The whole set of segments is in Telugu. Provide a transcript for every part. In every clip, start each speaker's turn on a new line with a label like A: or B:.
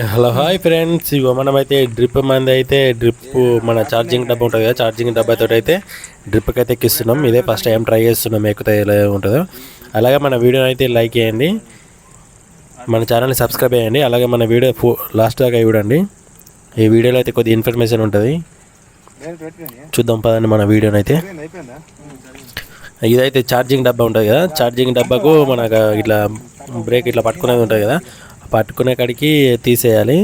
A: Hello hi friends. ఇగో మనమైతే డ్రిప్ మంది అయితే డ్రిప్ మన ఛార్జింగ్ డబ్బా ఉంటుంది కదా ఛార్జింగ్ డబ్బాతో అయితే డ్రిప్కి అయితే ఎక్కిస్తున్నాం. ఇదే ఫస్ట్ టైం ట్రై చేస్తున్నాం ఎక్కుతే ఎలా ఉంటుందో. అలాగే మన వీడియోని అయితే లైక్ చేయండి. మన ఛానల్ని సబ్స్క్రైబ్ చేయండి. అలాగే మన వీడియో ఫో లాస్ట్ దాకా చూడండి. ఈ వీడియోలో అయితే కొద్ది ఇన్ఫర్మేషన్ ఉంటుంది. చూద్దాం పదండి మన వీడియోని అయితే. ఇదైతే ఛార్జింగ్ డబ్బా ఉంటుంది కదా ఛార్జింగ్ డబ్బాకు మనకు ఇట్లా బ్రేక్ ఇట్లా పట్టుకునేది ఉంటుంది కదా. పట్టుకునే కాడికి తీసేయాలి.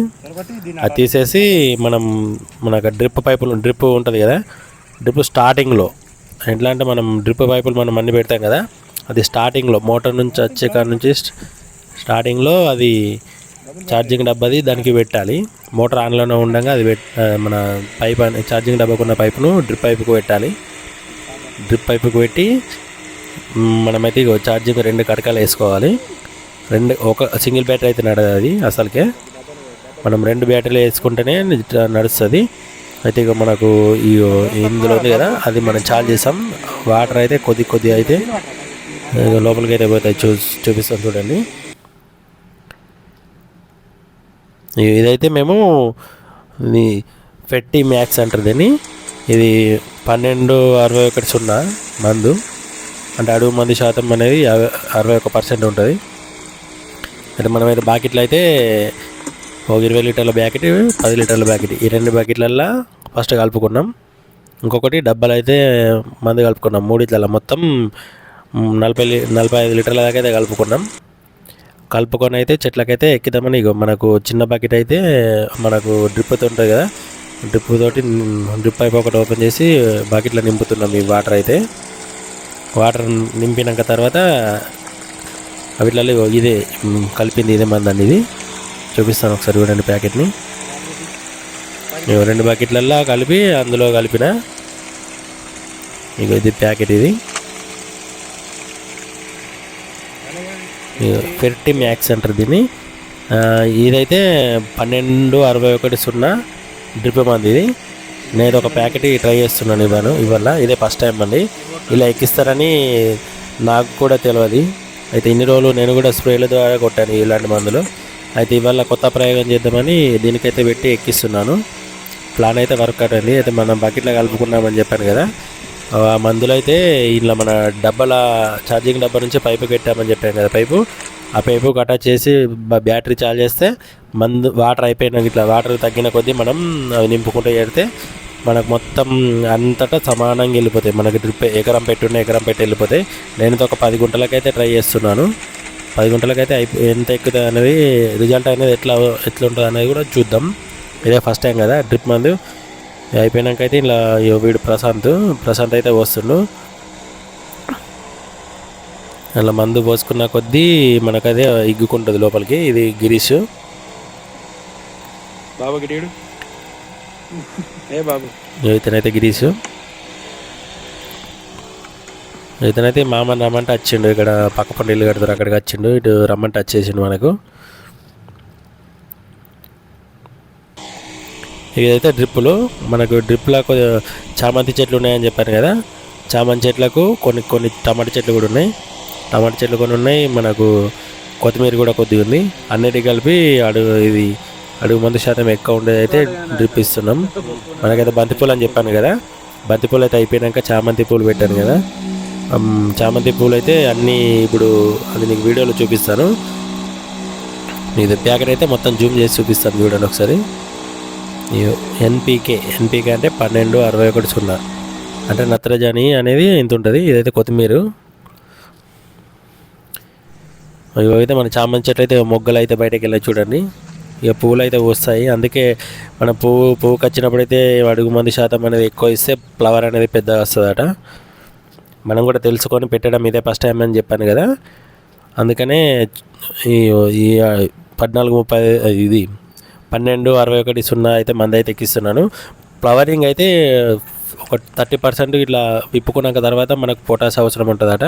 A: అది తీసేసి మనం మనకు డ్రిప్ పైపులు డ్రిప్ ఉంటుంది కదా డ్రిప్ స్టార్టింగ్లో. ఎట్లా అంటే మనం డ్రిప్ పైపులు మనం అన్ని పెడతాం కదా అది స్టార్టింగ్లో మోటార్ నుంచి వచ్చే కాడ నుంచి స్టార్టింగ్లో అది ఛార్జింగ్ డబ్బాది దానికి పెట్టాలి. మోటార్ ఆన్లోనే ఉండగా అది మన పైప్ ఛార్జింగ్ డబ్బాకున్న పైపును డ్రిప్ పైపుకు పెట్టాలి. డ్రిప్ పైపుకు పెట్టి మనమైతే ఛార్జింగ్ రెండు కడకాలు వేసుకోవాలి. రెండు ఒక సింగిల్ బ్యాటరీ అయితే నడదు అది అసలుకే. మనం రెండు బ్యాటరీలు వేసుకుంటేనే నడుస్తుంది. అయితే ఇక మనకు ఈ ఇందులో ఉంది కదా అది మనం చార్జ్ చేసాం వాటర్ అయితే కొద్ది కొద్ది అయితే లోపలికి అయితే పోతాయి చూ చూపిస్తాం చూడండి. ఇదైతే మేము ఇది ఫెట్టి మ్యాక్స్ అంటారు దీన్ని ఇది పన్నెండు అరవై ఒకటి సున్నా మందు. అంటే అడుగు మంది శాతం అనేది అరవై ఒక పర్సెంట్ ఉంటుంది. అయితే మనమైతే బాకెట్లు అయితే ఒక ఇరవై లీటర్ల బ్యాకెట్ పది లీటర్ల బ్యాకెట్. ఈ రెండు బ్యాకెట్లల్లో ఫస్ట్ కలుపుకున్నాం. ఇంకొకటి డబ్బాలు అయితే మందు కలుపుకున్నాం. మూడిట్లలో మొత్తం నలభై నలభై ఐదు లీటర్ల దాకా అయితే కలుపుకున్నాం. కలుపుకొని అయితే చెట్లకైతే ఎక్కిద్దామని ఇగో మనకు చిన్న బకెట్ అయితే మనకు డ్రిప్ ఉంటుంది కదా డ్రిప్ తోటి డ్రిప్ పైప్ ఒకటి ఓపెన్ చేసి బకెట్లో నింపుతున్నాం ఈ వాటర్ అయితే. వాటర్ నింపినాక తర్వాత వీటిలో ఇదే కలిపింది ఇదే మందండి ఇది. చూపిస్తాను ఒకసారి చూడండి ప్యాకెట్ని. ఇగో రెండు బకెట్లల్లో కలిపి అందులో కలిపిన ఇక ఇది ప్యాకెట్ ఇది. ఫెర్టి మ్యాక్స్ అంటారు దీన్ని. ఇదైతే పన్నెండు అరవై ఒకటి సున్నా డ్రిప్ మంది ఇది. నేను ఒక ప్యాకెట్ ట్రై చేస్తున్నాను ఇవ్వను ఇవాళ ఇదే ఫస్ట్ టైం అండి. ఇలా ఎక్కిస్తారని నాకు కూడా తెలియదు అయితే ఇన్ని రోజులు నేను కూడా స్ప్రేల ద్వారా కొట్టాను ఇలాంటి మందులు. అయితే ఇవాళ కొత్త ప్రయోగం చేద్దామని దీనికైతే పెట్టి ఎక్కిస్తున్నాను. ప్లాన్ అయితే వర్క్ అవుట్ అయింది. అయితే మనం బకెట్లో కలుపుకున్నామని చెప్పాను కదా. ఆ మందులు అయితే ఇలా మన డబ్బాల ఛార్జింగ్ డబ్బా నుంచి పైపు పెట్టామని చెప్పాను కదా పైపు. ఆ పైపు అటాచ్ చేసి బ్యాటరీ చార్జ్ చేస్తే మందు వాటర్ అయిపోయినాక ఇట్లా వాటర్ తగ్గిన కొద్దీ మనం అవి నింపుకుంటూ చేడితే మనకు మొత్తం అంతటా సమానంగా వెళ్ళిపోతాయి. మనకి డ్రిప్ ఎకరం పెట్టున్న ఎకరం పెట్టి వెళ్ళిపోతాయి. నేను ఒక పది గుంటలకైతే ట్రై చేస్తున్నాను. పది గుంటలకైతే అయిపో ఎంత ఎక్కుతుంది అనేది రిజల్ట్ అనేది ఎట్లా ఎట్లా ఉంటుంది అనేది కూడా చూద్దాం. ఇదే ఫస్ట్ టైం కదా డ్రిప్ మందు. అయిపోయినాక అయితే ఇలా వీడు ప్రశాంత్ ప్రశాంత్ అయితే వస్తుండు. అలా మందు పోసుకున్న కొద్దీ మనకదే ఇగ్గుకుంటుంది లోపలికి. ఇది గిరీష్.
B: బాబు గిటీడు ఏ బాబు
A: ఇతనైతే గిరీష్ ఇతనైతే మామని రమ్మంటే వచ్చిండు ఇక్కడ పక్క పండు ఇల్లు కడతారు అక్కడికి వచ్చిండు ఇటు రమ్మంటే వచ్చేసిండు మనకు. ఇదైతే డ్రిప్పులు మనకు డ్రిప్లకు చామంతి చెట్లు ఉన్నాయని చెప్పాను కదా. చామంతి చెట్లకు కొన్ని కొన్ని టమాటా చెట్లు కూడా ఉన్నాయి. టమాటా చెట్లు కొన్ని ఉన్నాయి. మనకు కొత్తిమీర కూడా కొద్దిగా ఉంది. అన్నిటి కలిపి అడుగు ఇది అడుగు మందు శాతం ఎక్కువ ఉండేది అయితే డ్రిప్ ఇస్తున్నాం. మనకైతే బంతిపూలు అని చెప్పాను కదా. బంతిపూలు అయితే అయిపోయినాక చామంతి పూలు పెట్టాను కదా. చామంతి పూలు అయితే అన్నీ ఇప్పుడు అది నీకు వీడియోలో చూపిస్తాను. ఇది ప్యాకెట్ అయితే మొత్తం జూమ్ చేసి చూపిస్తాను చూడండి ఒకసారి. ఎన్పీకే ఎన్పీకే అంటే పన్నెండు అరవై ఒకటి సున్నా. అంటే నత్రజని అనేది ఇంత ఉంటుంది. ఇదైతే కొత్తిమీర. ఇవైతే అయితే మన చామంతి చెట్లు అయితే మొగ్గలు అయితే బయటకు వెళ్ళి చూడండి. ఇక పువ్వులు అయితే వస్తాయి అందుకే మన పువ్వు పువ్వుకి వచ్చినప్పుడు అయితే అడుగు మంది శాతం అనేది ఎక్కువ ఇస్తే ఫ్లవర్ అనేది పెద్దగా వస్తుందట. మనం కూడా తెలుసుకొని పెట్టడం ఇదే ఫస్ట్ టైం అని చెప్పాను కదా. అందుకనే ఈ ఈ పద్నాలుగు ముప్పై ఇది పన్నెండు అరవై ఒకటి సున్నా అయితే మంది అయితే ఎక్కిస్తున్నాను. ఫ్లవరింగ్ అయితే ఒక థర్టీ పర్సెంట్ ఇట్లా విప్పుకున్నాక తర్వాత మనకు పొటాస్ అవసరం ఉంటుందట.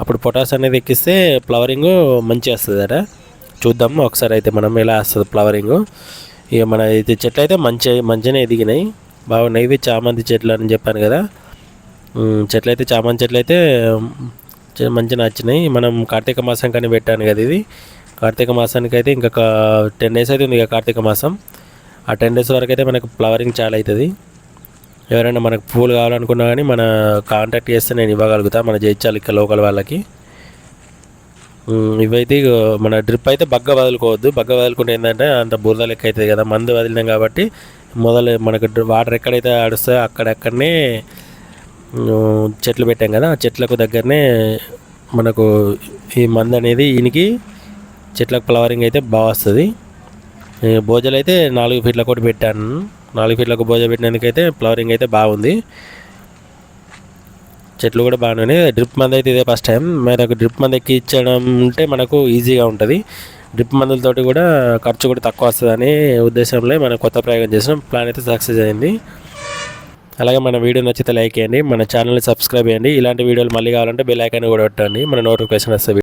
A: అప్పుడు పొటాస్ అనేది ఎక్కిస్తే ఫ్లవరింగ్ మంచిగా వస్తుందట. చూద్దాము. ఒకసారి అయితే మనం ఎలా వస్తుంది ఫ్లవరింగ్. ఇక మన అయితే చెట్లు అయితే మంచి మంచిగానే ఎదిగినాయి. బాగున్నాయి ఇవి చామంతి చెట్లు అని చెప్పాను కదా. చెట్లయితే చెట్లు అయితే చామంతి చెట్లు అయితే మంచిగా నచ్చినాయి. మనం కార్తీక మాసం కానీ పెట్టాను కదా ఇది. కార్తీక మాసానికి అయితే ఇంకా టెన్ డేస్ అయితే ఉంది ఇక కార్తీక మాసం. ఆ టెన్ డేస్ వరకు అయితే మనకు ఫ్లవరింగ్ చాలా అవుతుంది. ఎవరైనా మనకు పూలు కావాలనుకున్నా కానీ మన కాంటాక్ట్ చేస్తే నేను ఇవ్వగలుగుతా. మన జయించాలి ఇక్కడ లోకల్ వాళ్ళకి. ఇవైతే ఇగో మన డ్రిప్ అయితే బగ్గ వదులుకోవద్దు. బగ్గ వదులుకుంటే ఏంటంటే అంత బురద లెక్క అవుతుంది కదా మందు వదిలినాం కాబట్టి మొదలు మనకు వాటర్ ఎక్కడైతే అడుస్తే అక్కడక్కడనే చెట్లు పెట్టాం కదా ఆ చెట్లకు దగ్గరనే మనకు ఈ మందు అనేది ఈయనకి చెట్లకు ఫ్లవరింగ్ అయితే బాగా వస్తుంది. ఈ భోజలు అయితే నాలుగు ఫీట్ల కూడా పెట్టాను. నాలుగు ఫీట్లకు భోజ పెట్టినందుకైతే ఫ్లవరింగ్ అయితే బాగుంది. చెట్లు కూడా బాగానే ఉన్నాయి. డ్రిప్ మంది అయితే ఇదే ఫస్ట్ టైం మనకు డ్రిప్ మంది ఎక్కించడం ఉంటే మనకు ఈజీగా ఉంటుంది. డ్రిప్ మందులతోటి కూడా ఖర్చు కూడా తక్కువ వస్తుందని ఉద్దేశంలో మనం కొత్త ప్రయోగం చేసినాం. ప్లాన్ అయితే సక్సెస్ అయింది. అలాగే మన వీడియో నచ్చితే లైక్ చేయండి. మన ఛానల్ని సబ్స్క్రైబ్ చేయండి. ఇలాంటి వీడియోలు మళ్ళీ కావాలంటే బెల్ ఐకాన్ కూడా పెట్టండి మన నోటిఫికేషన్ వస్తుంది